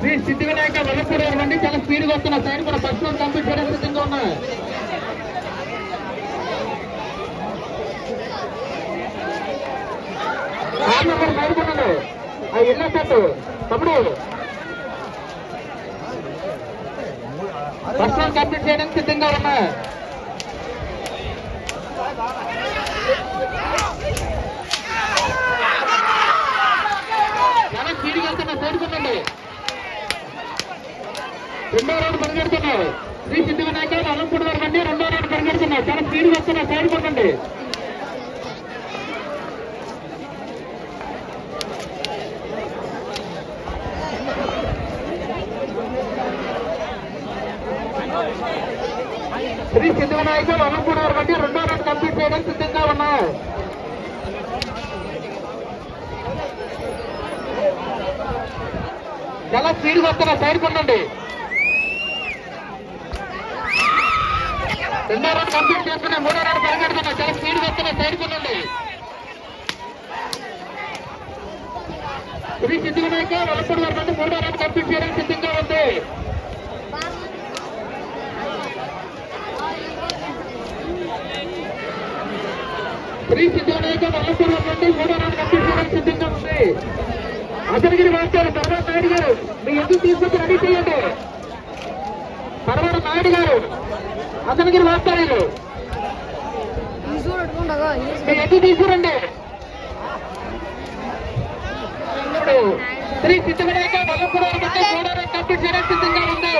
శ్రీ సిద్ధి వినాయక వెళ్ళకూడదు అండి చాలా స్పీడ్గా వస్తున్న సైడ్ కూడా ఫస్ట్ వన్ కంప్లీట్ చేయడానికి సిద్ధంగా ఉన్నాయి. ఫస్ట్ కంప్లీట్ చేయడానికి సిద్ధంగా ఉన్నాయి. రెండో రౌండ్ పరిగెడుతున్నారు శ్రీ సిద్ధి వినాయక అలంపూడి గారు అండి రెండో రౌండ్ పరిగెడుతున్నారు చాలా స్పీడ్ వస్తున్నా సైడ్ కొట్టండి. శ్రీ సిద్ధి వినాయక అలంపూడి గారు అండి రెండో రౌండ్ కంప్లీట్ చేయడానికి సిద్ధంగా ఉన్నాయి చాలా స్పీడ్గా వస్తున్నా సైడ్ కొట్టండి. రెండో రోడ్ కంప్లీట్ చేసుకున్నా మూడో రోడ్ పరిగెడుతున్నాయి చాలా స్పీడ్ వస్తున్నాయి సైడ్ కొనండి ఇది సిద్ధి వినాయక వలపూడి వరకు మూడో రోడ్ కంప్లీట్ చేయడానికి సిద్ధంగా ఉంది. శ్రీ సిద్ధి వినాయక వరకు మూడో రోడ్ కంప్లీట్ చేయడానికి సిద్ధంగా ఉంది. అతనిగిరి మాస్టర్ తర్వాత నాయుడు గారు మీ ఎందుకు తీసుకొచ్చి రెడీ చేయండి? అతనికి వేస్తారు వీళ్ళు తీసుకురండి శ్రీ సిద్ధవినాయక మల్లపురం కంప్లీట్ చేయడానికి ఉంది